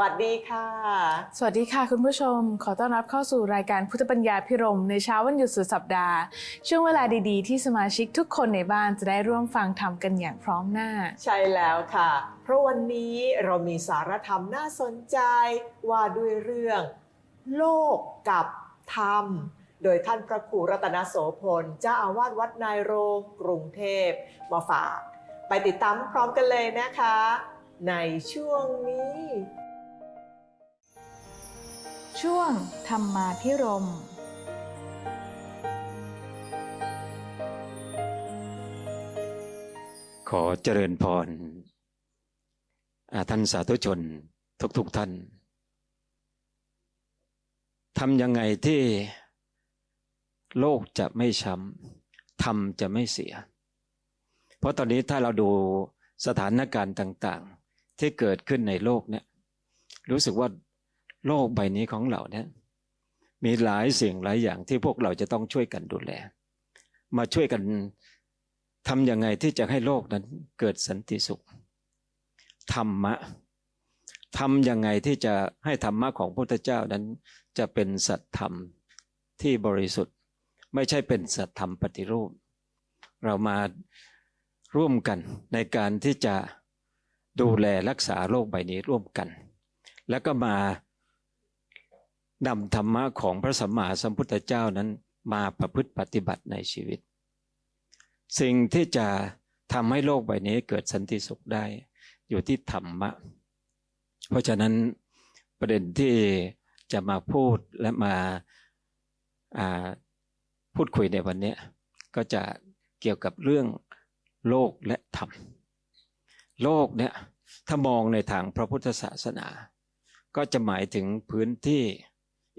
วัสดีค่ะ สวัสดีค่ะคุณผู้ชม ขอต้อนรับเข้าสู่รายการพุทธปัญญาพิรม ในเช้าวันหยุดสุดสัปดาห์ ช่วงเวลาดีๆ ที่สมาชิกทุกคนในบ้านจะได้ร่วมฟังธรรมกันอย่างพร้อมหน้า ใช่แล้วค่ะ เพราะวันนี้เรามีสารธรรมน่าสนใจว่าด้วยเรื่อง โลกกับธรรมโดยท่านพระครูรัตนโสพลเจ้าอาวาสวัดนายโรงกรุงเทพมาฝาก ไปติดตามพร้อมกันเลยนะคะ ในช่วงนี้ ช่วงธรรมาพิรมขอเจริญพรท่านสาธุชนทุกๆทท่านทำยังไงที่โลกจะไม่ช้ำทำจะไม่เสีย เพราะตอนนี้ถ้าเราดูสถานการณ์ต่าง ๆ ที่เกิดขึ้นในโลกเนี่ยรู้สึกว่า โลกใบนี้ของเราเนี่ยมีหลายสิ่งหลายอย่างที่พวกเราจะต้องช่วยกันดูแล มาช่วยกันทำยังไงที่จะให้โลกนั้นเกิดสันติสุข ธรรมะทำยังไงที่จะให้ธรรมะของพระพุทธเจ้านั้นจะเป็นสัตธรรมที่บริสุทธิ์ ไม่ใช่เป็นสัตธรรมปฏิรูป เรามาร่วมกันในการที่จะดูแลรักษาโลกใบนี้ร่วมกัน แล้วก็มา นำธรรมะของพระสัมมาสัมพุทธเจ้านั้นมาประพฤติปฏิบัติในชีวิต สิ่งที่จะทำให้โลกใบนี้เกิดสันติสุขได้อยู่ที่ธรรมะ เพราะฉะนั้นประเด็นที่จะมาพูดและมาาพูดคุยในวันนี้ก็จะเกี่ยวกับเรื่องโลกและธรรม โลกเนี่ยถ้ามองในทางพระพุทธศาสนา ก็จะหมายถึงพื้นที่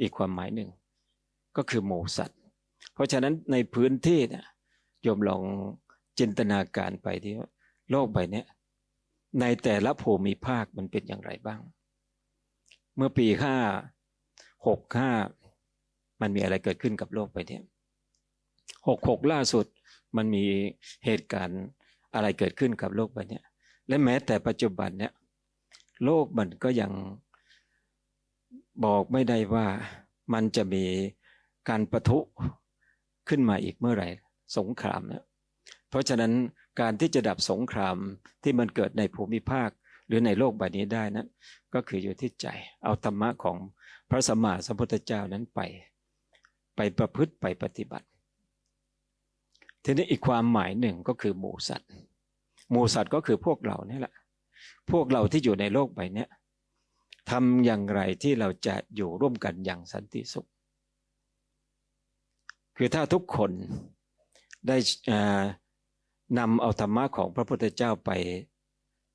อีกความหมายหนึ่ง ก็คือหมูสัตว์ เพราะฉะนั้นในพื้นที่เนี่ยโยมลองจินตนาการไปที่โลกใบเนี้ยในแต่ละภูมิภาคมันเป็นอย่างไรบ้าง เมื่อปีห้าหกห้ามันมีอะไรเกิดขึ้นกับโลกใบเนี้ยหกหกล่าสุดมันมีเหตุการณ์อะไรเกิดขึ้นกับโลกใบเนี้ยและแม้แต่ปัจจุบันเนี่ยโลกมันก็ยัง บอกไม่ได้ว่ามันจะมีการประทุขึ้นมาอีกเมื่อไหร่ สงครามเนี่ยเพราะฉะนั้นการที่จะดับสงครามที่มันเกิดในภูมิภาคหรือในโลกใบนี้ได้นั้นก็คืออยู่ที่ใจ เอาธรรมะของพระสัมมาสัมพุทธเจ้านั้นไป ไปประพฤติไปปฏิบัติ ทีนี้อีกความหมายหนึ่งก็คือหมูสัตว์หมูสัตว์ก็คือพวกเรานี่แหละ พวกเราที่อยู่ในโลกใบนี้ ทำอย่างไรที่เราจะอยู่ร่วมกันอย่างสันติสุข คือถ้าทุกคนได้นำเอาธรรมะของพระพุทธเจ้าไป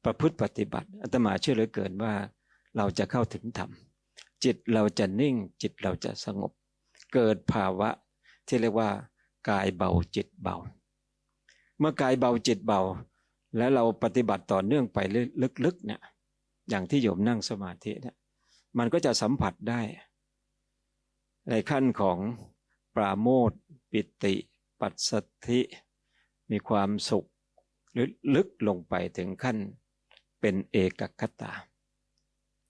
ประพฤติปฏิบัติอาตมาเชื่อเหลือเกินว่าเราจะเข้าถึงธรรม จิตเราจะนิ่งจิตเราจะสงบ เกิดภาวะที่เรียกว่ากายเบาจิตเบา เมื่อกายเบาจิตเบา แล้วเราปฏิบัติต่อเนื่องไปลึกๆเนี่ย อย่างที่โยมนั่งสมาธิเนี่ยมันก็จะสัมผัสได้ ในขั้นของปราโมทปิติ ปัสสธิ มีความสุขหรือลึกลงไปถึงขั้นเป็นเอกคตา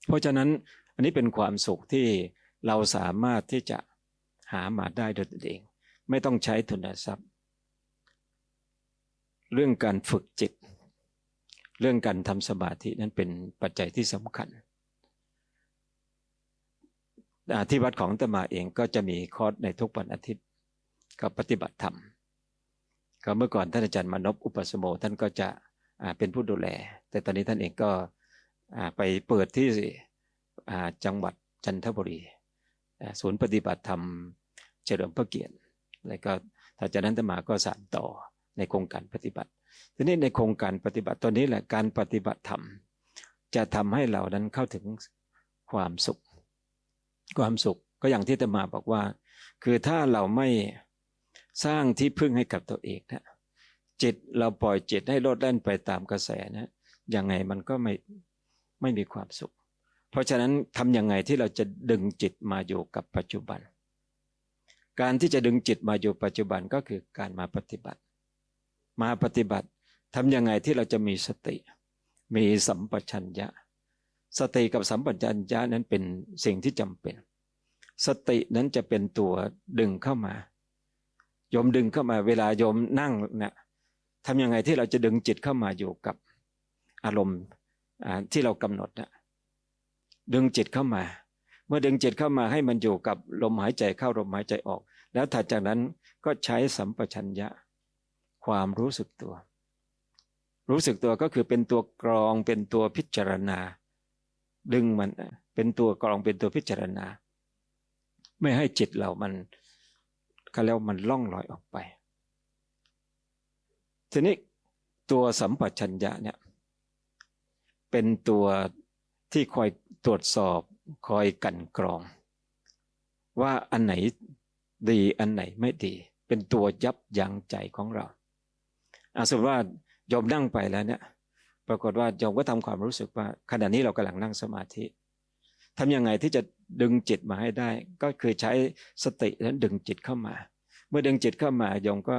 เพราะฉะนั้นอันนี้เป็นความสุขที่เราสามารถที่จะหามาได้โดยตัวเอง ไม่ต้องใช้ทุนทรัพย์ เรื่องการฝึกจิต เรื่องการทำสมาธินั้นเป็นปัจจัยที่สำคัญที่วัดของตมาเองก็จะมีคอร์สในทุกวันอาทิตย์ก็ปฏิบัติธรรม ก็เมื่อก่อนท่านอาจารย์มานพอุปสมโมท่านก็จะเป็นผู้ดูแล แต่ตอนนี้ท่านเองก็ไปเปิดที่จังหวัดจันทบุรีศูนย์ปฏิบัติธรรมเฉลิมพระเกียรติแล้วก็ถ้าจากนั้นตมาก็สานต่อในโครงการปฏิบัติ ทีนี้ในโครงการปฏิบัติตอนนี้แหละการปฏิบัติธรรม จะทำให้เรานั้นเข้าถึงความสุข ความสุขก็อย่างที่ตมาบอกว่า คือถ้าเราไม่สร้างที่พึ่งให้กับตัวเองนะจิตเราปล่อยจิตให้โลดแล่นไปตามกระแสนะยังไงมันก็ไม่ไม่มีความสุข เพราะฉะนั้นทำยังไงที่เราจะดึงจิตมาอยู่กับปัจจุบัน การที่จะดึงจิตมาอยู่ปัจจุบันก็คือการมาปฏิบัติ มาปฏิบัติทำยังไงที่เราจะมีสติ มีสัมปชัญญะ สติกับสัมปชัญญะนั้นเป็นสิ่งที่จำเป็น สตินั้นจะเป็นตัวดึงเข้ามาโยมดึงเข้ามาเวลาโยมนั่งเนี่ยทำยังไงที่เราจะดึงจิตเข้ามาอยู่กับอารมณ์ที่เรากำหนดนะดึงจิตเข้ามา เมื่อดึงจิตเข้ามาให้มันอยู่กับลมหายใจเข้าลมหายใจออก แล้วถัดจากนั้นก็ใช้สัมปชัญญะ ความรู้สึกตัว รู้สึกตัวก็คือเป็นตัวกรองเป็นตัวพิจารณา ดึงมันเป็นตัวกรองเป็นตัวพิจารณา ไม่ให้จิตเรามันก็แล้วมันล่องลอยออกไป ทีนี้ตัวสัมปชัญญะเนี่ยเป็นตัวที่คอยตรวจสอบคอยกันกรอง ว่าอันไหนดีอันไหนไม่ดี เป็นตัวยับยั้งใจของเรา อาสมมติว่ายอมนั่งไปแล้วเนี่ยปรากฏว่ายอมก็ทำความรู้สึกว่า ขณะนี้เรากำลังนั่งสมาธิทำยังไงที่จะดึงจิตมาให้ได้ ก็คือใช้สตินั้นดึงจิตเข้ามา เมื่อดึงจิตเข้ามายอมก็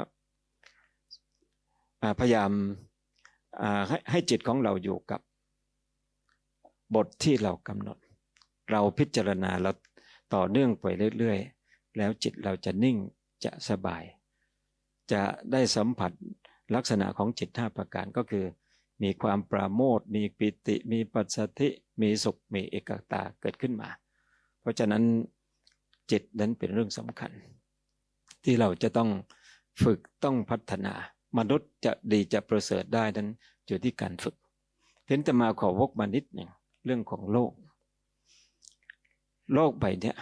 พยายามให้ให้จิตของเราอยู่กับบทที่เรากำหนด เราพิจารณาเราต่อเนื่องไปเรื่อย ๆ แล้วจิตเราจะนิ่งจะสบาย จะได้สัมผัส ลักษณะของจิตห้าประการก็คือ มีความปราโมทมีปิติ มีปัสสธิ มีสุข มีเอกตาเกิดขึ้นมา เพราะฉะนั้นจิตนั้นเป็นเรื่องสำคัญ ที่เราจะต้องฝึกต้องพัฒนา มนุษย์จะดีจะประเสริฐได้นั้นอยู่ที่การฝึกเพ้นแต่มาขอวกมานิดหนึ่งเรื่องของโลก โลกใบนี้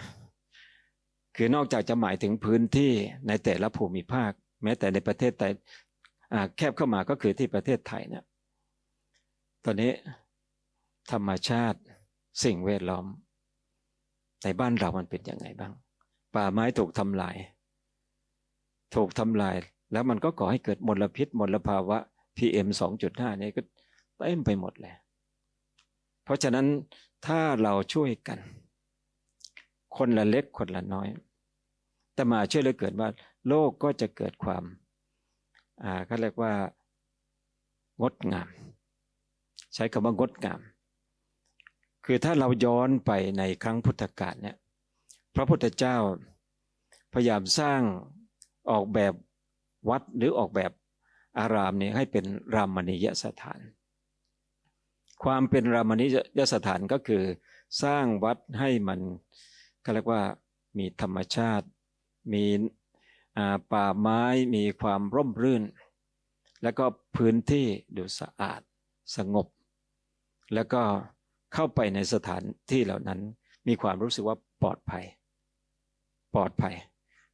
คือนอกจากจะหมายถึงพื้นที่ในแต่ละภูมิภาค แม้แต่ในประเทศไทยอ่ แคบเข้ามาก็คือที่ประเทศไทยเนี่ยตอนนี้ธรรมชาติสิ่งแวดล้อม ในบ้านเรามันเป็นยังไงบ้าง ป่าไม้ถูกทำลาย ถูกทำลาย แล้วมันก็ก่อให้เกิดมลพิษมลภาวะ PM 2.5นี่ก็เต็มไปหมดเลยเพราะฉะนั้นถ้าเราช่วยกัน คนละเล็กคนละน้อย แต่มาเชื่อเหลือเกิดว่า โลกก็จะเกิดความ อ่าเขาเรียกว่างดงาม ใช้คำว่างดงาม คือถ้าเราย้อนไปในครั้งพุทธกาลเนี่ยพระพุทธเจ้าพยายามสร้างออกแบบวัดหรือออกแบบอารามเนี่ยให้เป็นรามณียสถาน ความเป็นรามณียสถานก็คือ สร้างวัดให้มันก็เรียกว่ามีธรรมชาติ มี ป่าไม้มีความร่มรื่น แล้วก็พื้นที่ดูสะอาดสงบ แล้วก็เข้าไปในสถานที่เหล่านั้น มีความรู้สึกว่าปลอดภัย ปลอดภัย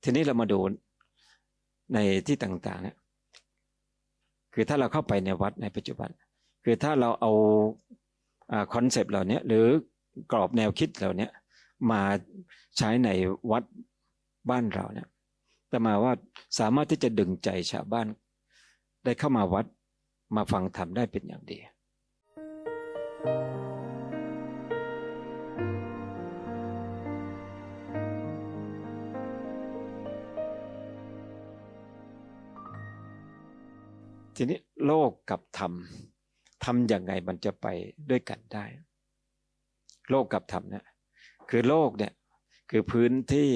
ทีนี้เรามาดูในที่ต่างๆเนี่ยคือถ้าเราเข้าไปในวัดในปัจจุบัน คือถ้าเราเอาคอนเซปต์เหล่านี้หรือกรอบแนวคิดเหล่านี้มาใช้ในวัดบ้านเราเนี่ย แต่มาว่าสามารถที่จะดึงใจชาวบ้าน ได้เข้ามาวัดมาฟังธรรมได้เป็นอย่างดีทีนี้โลกกับธรรมทำอยังไงมันจะไปด้วยกันได้ โลกกับธรรมเนี่ยคือโลกเนี่ยคือพื้นที่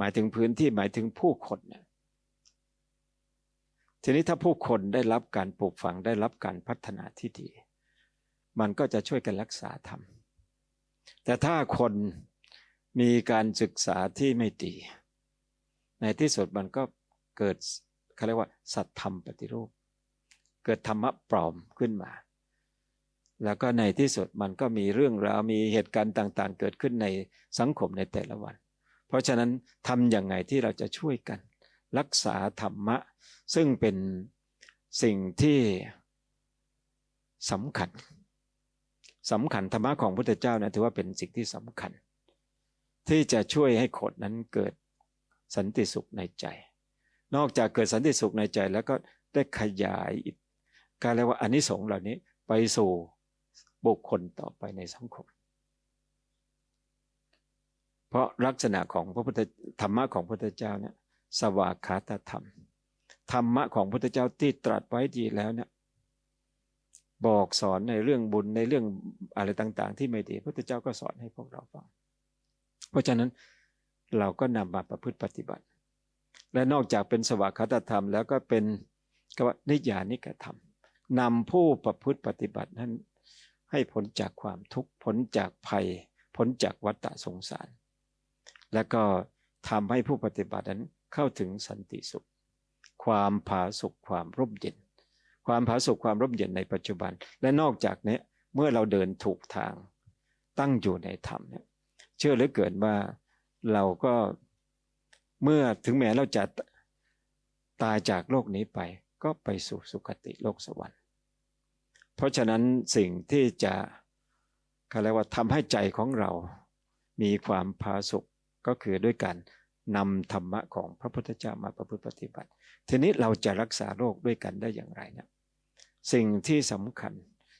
หมายถึงพื้นที่หมายถึงผู้คนเนี่ยทีนี้ถ้าผู้คนได้รับการปลูกฝังได้รับการพัฒนาที่ดี มันก็จะช่วยกันรักษาธรรม แต่ถ้าคนมีการศึกษาที่ไม่ดี ในที่สุดมันก็เกิดเขาเรียกว่า สัตธรรมปฏิรูป เกิดธรรมะปลอมขึ้นมา แล้วก็ในที่สุดมันก็มีเรื่องราวมีเหตุการณ์ต่าง ๆ เกิดขึ้นในสังคมในแต่ละวัน เพราะฉะนั้นทำอย่างไงที่เราจะช่วยกัน รักษาธรรมะ ซึ่งเป็นสิ่งที่สำคัญสำคัญธรรมะของพุทธเจ้านะถือว่าเป็นสิ่งที่สำคัญ ที่จะช่วยให้คนนั้นเกิดสันติสุขในใจ นอกจากเกิดสันติสุขในใจแล้วก็ได้ขยายการเรียกว่าอานิสงส์เหล่านี้ไปสู่บุคคลต่อไปในสังคม เพราะลักษณะของพระพุทธธรรมะของพระพุทธเจ้าเนี่ยสวากขาตธรรม ธรรมะของพระพุทธเจ้าที่ตรัสไว้ดีแล้วเนี่ยบอกสอนในเรื่องบุญในเรื่องอะไรต่าง ๆ ที่ไม่ดีพระพุทธเจ้าก็สอนให้พวกเราฟัง เพราะฉะนั้นเราก็นำมาประพฤติปฏิบัติ และนอกจากเป็นสวากขาตธรรม แล้วก็เป็นกว่านิยานิกธรรมนำผู้ประพฤติปฏิบัตินั้นให้พ้นจากความทุกข์พ้นจากภัยพ้นจากวัฏฏะสงสาร และก็ทำให้ผู้ปฏิบัตินั้นเข้าถึงสันติสุข ความผาสุขความร่มเย็น ความผาสุขความร่มเย็นในปัจจุบัน และนอกจากนี้เมื่อเราเดินถูกทาง ตั้งอยู่ในธรรมเนี่ยเชื่อเหลือเกินว่าเราก็เมื่อถึงแม้เราจะตายจากโลกนี้ไป ก็ไปสู่สุคติโลกสวรรค์ เพราะฉะนั้นสิ่งที่จะเขาเรียกว่าทำให้ใจของเรา มีความผาสุก ก็คือด้วยการนำธรรมะของพระพุทธเจ้ามาประพฤติปฏิบัติ ทีนี้เราจะรักษาโรคด้วยกันได้อย่างไรเนี่ยสิ่งที่สำคัญ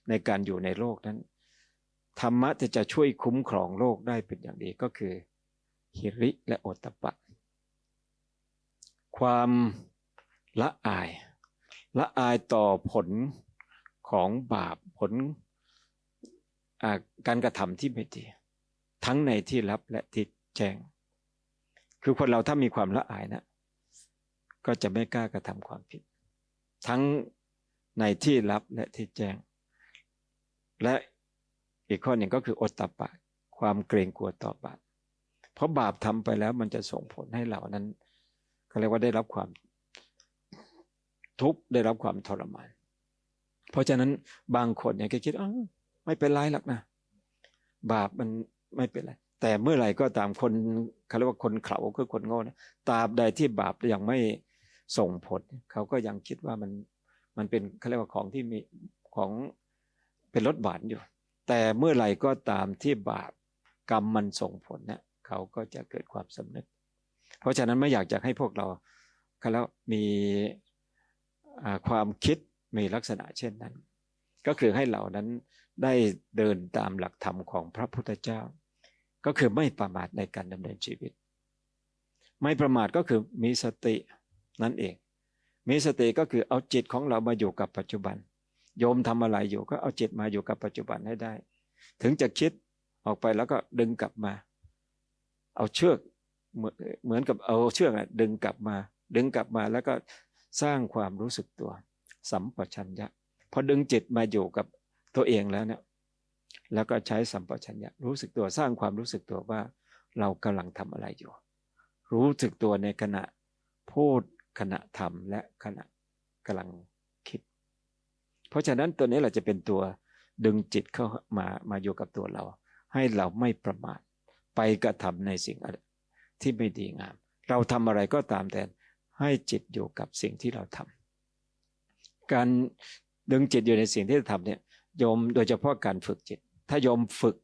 ในการอยู่ในโลกนั้น ธรรมะที่จะช่วยคุ้มครองโลกได้เป็นอย่างดีก็คือหิริและโอตปปะความละอาย ละอายต่อผลของบาปผลการกระทำที่ไม่ดี ทั้งในที่ลับและที่แจ้ง คือคนเราถ้ามีความละอายนะ ก็จะไม่กล้ากระทำความผิด ทั้งในที่ลับและที่แจ้ง และอีกข้อหนึ่งก็คืออดตปะความเกรงกลัวต่อบาปเพราะบาปทำไปแล้วมันจะส่งผลให้เรานั้นเขาเรียกว่าได้รับความทุกข์ได้รับความทรมาน เพราะฉะนั้นบางคนเนี่ยก็คิดอ๋อไม่เป็นไรหรอกนะ บาปมันไม่เป็นไร แต่เมื่อไหร่ก็ตามคนเขาเรียกว่าคนเขาคือคนโง่นะตราบใดที่บาปยังไม่ส่งผล เขาก็ยังคิดว่ามันมันเป็นเขาเรียกว่าของที่มีของเป็นรสหวานอยู่ แต่เมื่อไหร่ก็ตามที่บาปกรรมมันส่งผลเนี่ยเขาก็จะเกิดความสำนึก เพราะฉะนั้นไม่อยากจะให้พวกเราเขาแล้วมีความคิดมีลักษณะเช่นนั้น ก็คือให้เรานั้นได้เดินตามหลักธรรมของพระพุทธเจ้า ก็คือไม่ประมาทในการดำเนินชีวิต ไม่ประมาทก็คือมีสตินั่นเอง มีสติก็คือเอาจิตของเรามาอยู่กับปัจจุบัน โยมทำอะไรอยู่ก็เอาจิตมาอยู่กับปัจจุบันให้ได้ ถึงจะคิดออกไปแล้วก็ดึงกลับมา เอาเชือกเหมือนกับเอาเชือกดึงกลับมา ดึงกลับมาแล้วก็สร้างความรู้สึกตัว สัมปชัญญะพอดึงจิตมาอยู่กับตัวเองแล้วเนี่ย แล้วก็ใช้สัมปชัญญะรู้สึกตัวสร้างความรู้สึกตัวว่า เรากำลังทำอะไรอยู่ รู้สึกตัวในขณะพูดขณะทำและขณะกำลังคิด เพราะฉะนั้นตัวนี้เราจะเป็นตัวดึงจิตเข้ามามาอยู่กับตัวเรา ให้เราไม่ประมาทไปกระทำในสิ่งที่ไม่ดีงาม เราทำอะไรก็ตามแต่ให้จิตอยู่กับสิ่งที่เราทำการดึงจิตอยู่ในสิ่งที่เราทำเนี่ยโยมโดยเฉพาะการฝึกจิต ถ้าโยมฝึก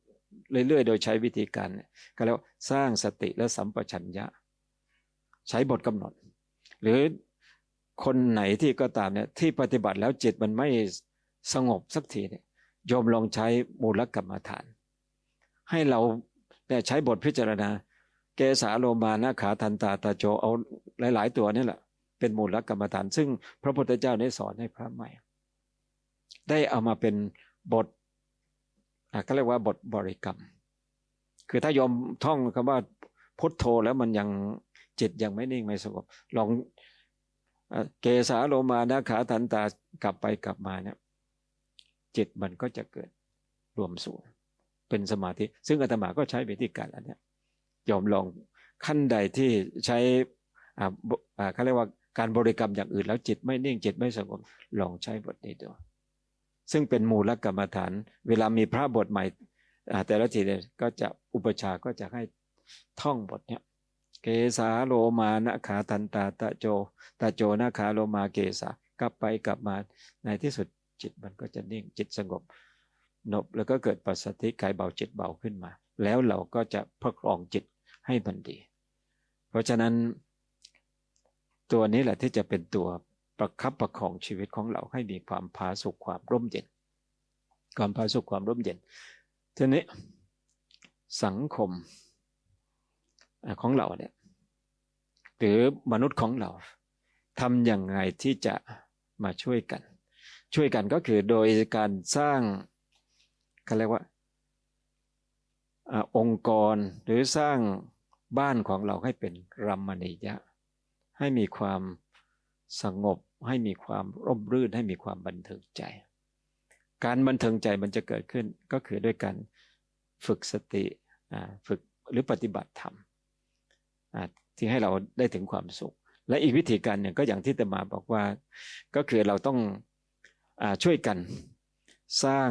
เรื่อยๆ โดยใช้วิธีการก็แล้วสร้างสติและสัมปชัญญะ ใช้บทกำหนด หรือคนไหนที่ก็ตามเนี่ยที่ปฏิบัติแล้วจิตมันไม่สงบสักทีเนี่ยโยมลองใช้มูลกรรมฐาน ให้เราเนี่ยใช้บทพิจารณา เกสาโลมานะขาทันตาตาโจเอาหลาย ๆ ตัวนี่แหละ เป็นมูลกรรมฐาน ซึ่งพระพุทธเจ้าได้สอนให้พระใหม่ ได้เอามาเป็นบท อะก็เรียกว่าบทบริกรรม คือถ้ายอมท่องคำว่าพุทโธแล้วมันยังจิตยังไม่นิ่งไม่สงบลองเกสาโลมานะขาทันตากลับไปกลับมาเนี่ยจิตมันก็จะเกิดรวมสูงเป็นสมาธิ ซึ่งอาตมาก็ใช้วิธีการอันนี้ยอมลองขั้นใดที่ใช้อ่าเขาเรียกว่าการบริกรรมอย่างอื่นแล้วจิตไม่นิ่งจิตไม่สงบลองใช้บทนี้ดู ซึ่งเป็นมูลกรรมฐาน เวลามีพระบทใหม่แต่ละทีเนี่ยก็จะอุปชาก็จะให้ท่องบทเนี้ยเกสาโลมานะขาทันตาตะโจตะโจนะขาโลมาเกสากลับไปกลับมาในที่สุดจิตมันก็จะนิ่งจิตสงบนบแล้วก็เกิดปัสสติกายเบาจิตเบาขึ้นมา แล้วเราก็จะประคองจิตให้มันดี เพราะฉะนั้นตัวนี้แหละที่จะเป็นตัว ประคับประคองชีวิตของเราให้มีความผาสุกความร่มเย็น ความผาสุกความร่มเย็นทีนี้สังคมของเราเนี่ยหรือมนุษย์ของเราทำอย่างไรที่จะมาช่วยกัน ช่วยกันก็คือโดยการสร้างเขาเรียกว่าอาองค์กรหรือสร้างบ้านของเราให้เป็นรัมมณียะ ให้มีความสงบ ให้มีความร่มรื่นให้มีความบันเทิงใจ การบันเทิงใจมันจะเกิดขึ้นก็คือด้วยการฝึกสติฝึกหรือปฏิบัติธรรมที่ให้เราได้ถึงความสุข และอีกวิธีการหนึ่งก็อย่างที่ตมาบอกว่า ก็คือเราต้องอช่วยกันสร้าง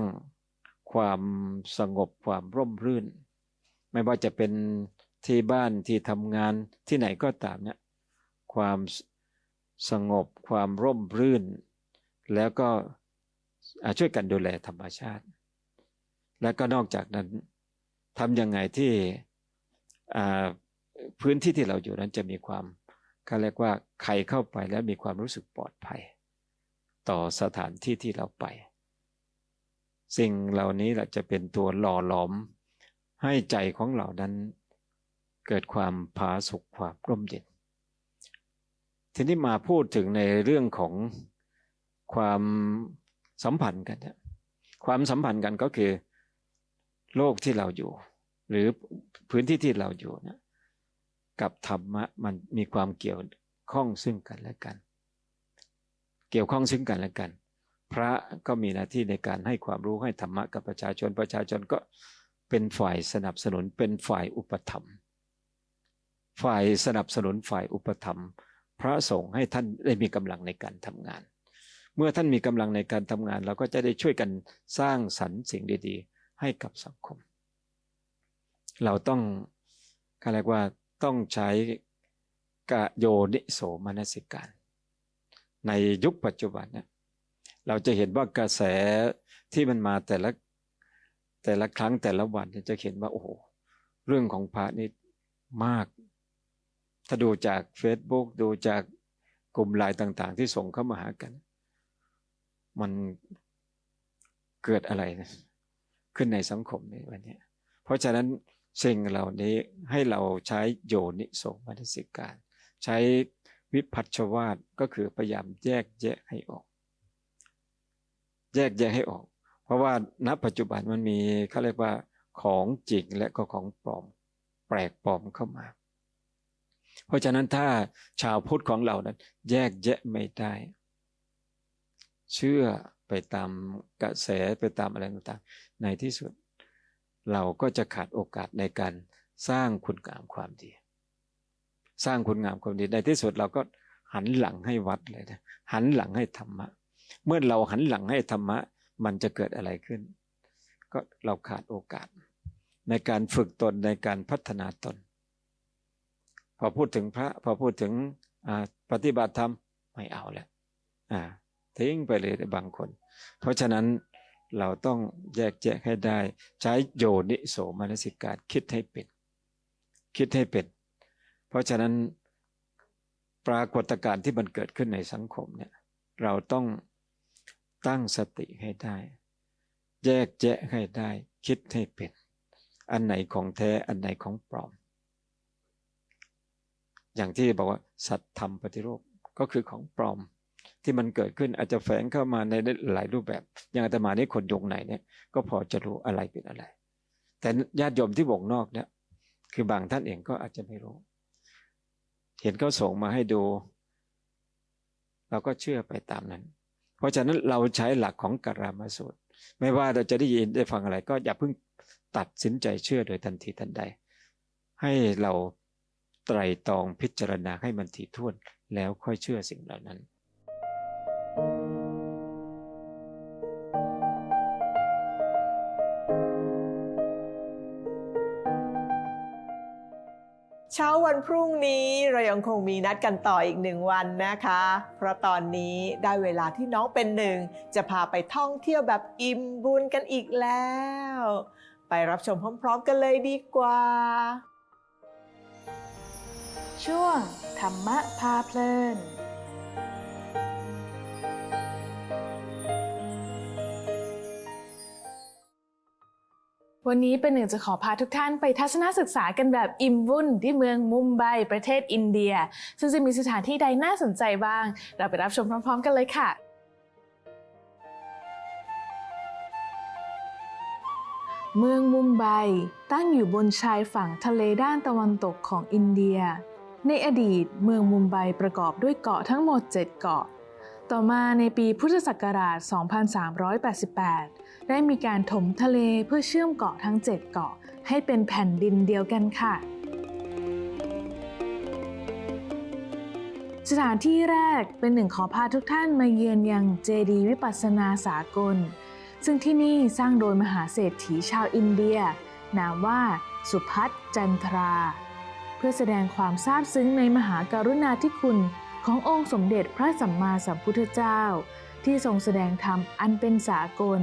ความสงบความร่มรื่น ไม่ว่าจะเป็นที่บ้านที่ทำงานที่ไหนก็ตามเนี่ยความ สงบความร่มรื่น แล้วก็ช่วยกันดูแลธรรมชาติ แล้วก็นอกจากนั้นทำยังไงที่พื้นที่ที่เราอยู่นั้นจะมีความเขาเรียกว่าใครเข้าไปแล้วมีความรู้สึกปลอดภัย ต่อสถานที่ที่เราไป สิ่งเหล่านี้แหละจะเป็นตัวหล่อหลอม ให้ใจของเรานั้นเกิดความผาสุกความร่มเย็น ทีนี้มาพูดถึงในเรื่องของความสัมพันธ์กันความสัมพันธ์กันก็คือ โลกที่เราอยู่ หรือพื้นที่ที่เราอยู่นะกับธรรมะมันมีความเกี่ยวข้องซึ่งกันและกัน เกี่ยวข้องซึ่งกันและกัน พระก็มีหน้าที่ในการให้ความรู้ให้ธรรมะกับประชาชนประชาชนก็เป็นฝ่ายสนับสนุนเป็นฝ่ายอุปถัมภ์ฝ่ายสนับสนุนฝ่ายอุปถัมภ์ พระสงฆ์ให้ท่านได้มีกำลังในการทำงาน เมื่อท่านมีกำลังในการทำงาน เราก็จะได้ช่วยกันสร้างสรรค์สิ่งดีๆ ให้กับสังคม เราต้องเขาเรียกว่าต้องใช้กะโยนิโสมนสิการ ในยุคปัจจุบันเนี่ยเราจะเห็นว่ากระแสที่มันมาแต่ละแต่ละครั้งแต่ละวันจะเห็นว่าโอ้โหเรื่องของพระนี่มาก ถ้าดูจาก Facebook ดูจากกลุ่มไลน์ต่าง ๆ ที่ส่งเข้ามาหากัน มันเกิดอะไรนะขึ้นในสังคมในวันนี้เพราะฉะนั้นสิ่งเหล่านี้ให้เราใช้โยนิโสมนสิการ ใช้วิพัชวาตก็คือพยายามแยกแยะให้ออก แยกแยะให้ออก เพราะว่าณปัจจุบันมันมีเขาเรียกว่าของจริงและก็ของปลอม แปลกปลอมเข้ามา เพราะฉะนั้นถ้าชาวพุทธของเรานั้น แยกแยะไม่ได้ เชื่อไปตามกระแสไปตามอะไรต่างๆ ในที่สุด เราก็จะขาดโอกาสในการสร้างคุณงามความดี สร้างคุณงามความดีในที่สุดเราก็หันหลังให้วัดเลยนะหันหลังให้ธรรมะ เมื่อเราหันหลังให้ธรรมะ มันจะเกิดอะไรขึ้น ก็เราขาดโอกาส ในการฝึกตนในการพัฒนาตน พอพูดถึงพระ พอพูดถึงปฏิบัติธรรมไม่เอาแล้วทิ้งไปเลยบางคน เพราะฉะนั้นเราต้องแยกแยะให้ได้ ใช้โยนิโสมนสิการคิดให้เป็นคิดให้เป็น เพราะฉะนั้นปรากฏการณ์ที่มันเกิดขึ้นในสังคมเนี่ยเราต้องตั้งสติให้ได้ แยกแยะให้ได้ คิดให้เป็น อันไหนของแท้อันไหนของปลอม อย่างที่บอกว่าสัตธรรมปฏิรูปก็คือของปลอมที่มันเกิดขึ้นอาจจะแฝงเข้ามาในหลายรูปแบบ อย่างอาตมานี่คนยงไหนเนี่ยก็พอจะรู้อะไรเป็นอะไร แต่ญาติโยมที่วงนอกเนี่ยคือบางท่านเองก็อาจจะไม่รู้ เห็นเขาส่งมาให้ดู เราก็เชื่อไปตามนั้น เพราะฉะนั้นเราใช้หลักของกรามาสูตร ไม่ว่าเราจะได้ยินได้ฟังอะไร ก็อย่าเพิ่งตัดสินใจเชื่อโดยทันทีทันใด ให้เรา ไตรตรองพิจารณาให้มันถี่ถ้วนแล้วค่อยเชื่อสิ่งเหล่านั้น เช้าวันพรุ่งนี้เรายังคงมีนัดกันต่ออีกหนึ่งวันนะคะ เพราะตอนนี้ได้เวลาที่น้องเป็นหนึ่ง จะพาไปท่องเที่ยวแบบอิ่มบุญกันอีกแล้ว ไปรับชมพร้อมๆกันเลยดีกว่า ช่วง ธรรมะพาเพลิน วันนี้เป็นหนึ่งจะขอพาทุกท่านไปทัศนศึกษากันแบบอิ่มวุ่นที่เมืองมุมไบประเทศอินเดีย ซึ่งจะมีสถานที่ใดน่าสนใจบ้าง เราไปรับชมพร้อม ๆ กันเลยค่ะเมืองมุมไบตั้งอยู่บนชายฝั่งทะเลด้านตะวันตกของอินเดีย ในอดีตเมืองมุมไบประกอบด้วยเกาะทั้งหมด 7 เกาะ ต่อมาในปีพุทธศักราช 2388 ได้มีการถมทะเลเพื่อเชื่อมเกาะทั้ง 7 เกาะ ให้เป็นแผ่นดินเดียวกันค่ะ สถานที่แรกเป็นหนึ่งขอพาทุกท่านมาเยือนยังเจดีวิปัสสนาสากล ซึ่งที่นี่สร้างโดยมหาเศรษฐีชาวอินเดีย นามว่าสุพัฒน์จันทรา เพื่อแสดงความซาบซึ้งในมหาการุณาธิคุณขององค์สมเด็จพระสัมมาสัมพุทธเจ้า ที่ทรงแสดงธรรมอันเป็นสากล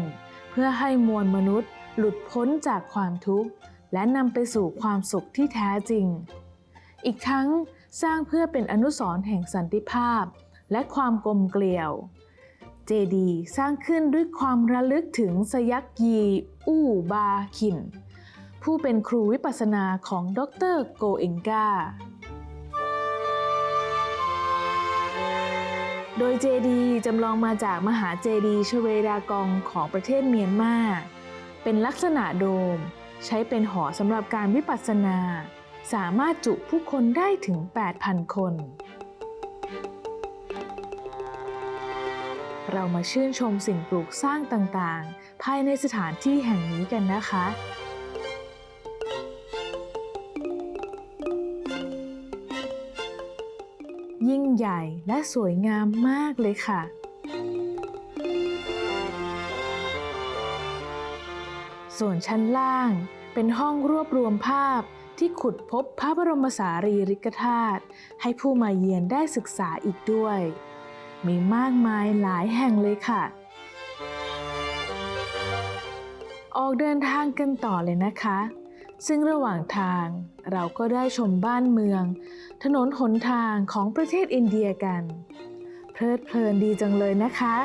เพื่อให้มวลมนุษย์ หลุดพ้นจากความทุกข์ และนำไปสู่ความสุขที่แท้จริง อีกทั้งสร้างเพื่อเป็นอนุสรณ์แห่งสันติภาพ และความกลมเกลียว เจดีสร้างขึ้นด้วยความระลึกถึงสยักยี อู้บาขิน ผู้เป็นครูวิปัสสนาของดรโกเองกาโดยเจดีจำลองมาจากมหาเจดีชเวดากองของประเทศเมียนมา เป็นลักษณะโดม ใช้เป็นหอสำหรับการวิปัสสนา สามารถจุผู้คนได้ถึง 8,000 คน เรามาชื่นชมสิ่งปลูกสร้างต่างๆ ภายในสถานที่แห่งนี้กันนะคะ ยิ่งใหญ่และสวยงามมากเลยค่ะ ส่วนชั้นล่างเป็นห้องรวบรวมภาพที่ขุดพบพระบรมสารีริกธาตุให้ผู้มาเยือนได้ศึกษาอีกด้วย มีมากมายหลายแห่งเลยค่ะ ออกเดินทางกันต่อเลยนะคะ ซึ่งระหว่างทางเราก็ได้ชมบ้านเมือง ถนนหนทางของประเทศอินเดียกัน เพลิดเพลินดีจังเลยนะคะ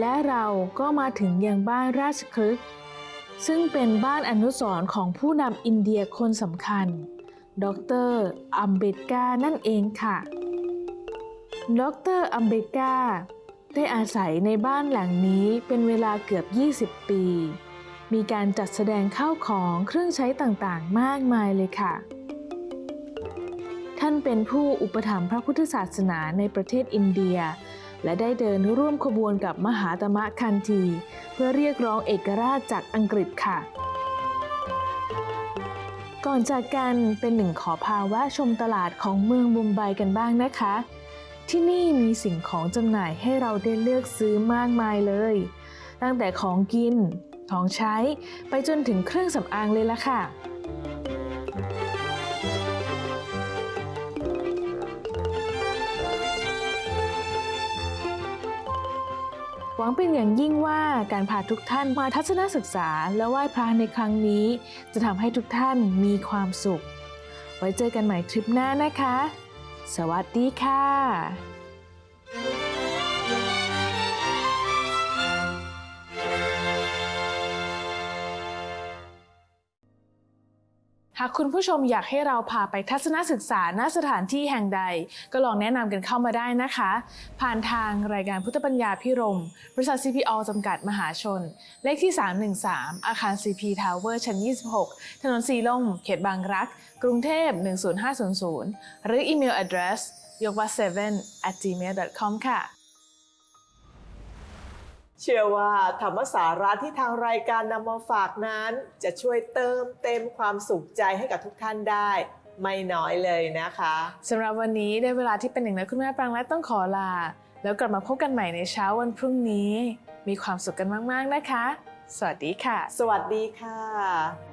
และเราก็มาถึงยังบ้านราชคลึก ซึ่งเป็นบ้านอนุสรณ์ของผู้นำอินเดียคนสำคัญ ดรอัมเบดกานั่นเองค่ะ ดรอัมเบดกาได้อาศัยในบ้านหลังนี้เป็นเวลาเกือบ 20 ปี มีการจัดแสดงข้าวของเครื่องใช้ต่างๆ มากมายเลยค่ะ ท่านเป็นผู้อุปถัมภ์พระพุทธศาสนาในประเทศอินเดีย และได้เดินร่วมขบวนกับมหาตมะคันธีเพื่อเรียกร้องเอกราชจากอังกฤษค่ะ ก่อนจากกันเป็นหนึ่งขอพาแวะชมตลาดของเมืองมุมไบกันบ้างนะคะ ที่นี่มีสิ่งของจำหน่ายให้เราได้เลือกซื้อมากมายเลย ตั้งแต่ของกิน ของใช้ไปจนถึงเครื่องสำอางเลยละค่ะ หวังเป็นอย่างยิ่งว่าการพาทุกท่านมาทัศนศึกษาและไหว้พระในครั้งนี้ จะทำให้ทุกท่านมีความสุข ไว้เจอกันใหม่ทริปหน้านะคะ สวัสดีค่ะ หากคุณผู้ชมอยากให้เราพาไปทัศนศึกษาณสถานที่แห่งใด ก็ลองแนะนำกันเข้ามาได้นะคะ ผ่านทางรายการพุทธปัญญาพิรม บริษัท CPO จำกัดมหาชน เลขที่ 313 อาคาร CP Tower ชั้น 26 ถนนสีลมเขตบางรัก กรุงเทพ 10500 หรืออีเมล address ยกว่า7 at gmail.com ค่ะ เชื่อว่าธรรมสาระที่ทางรายการนำมาฝากนั้น จะช่วยเติมเต็มความสุขใจให้กับทุกท่านได้ ไม่น้อยเลยนะคะสำหรับวันนี้ได้เวลาที่เป็นหนึ่งและคุณแม่ปรางและต้องขอลา แล้วกลับมาพบกันใหม่ในเช้าวันพรุ่งนี้ มีความสุขกันมาก ๆ นะคะ สวัสดีค่ะ สวัสดีค่ะ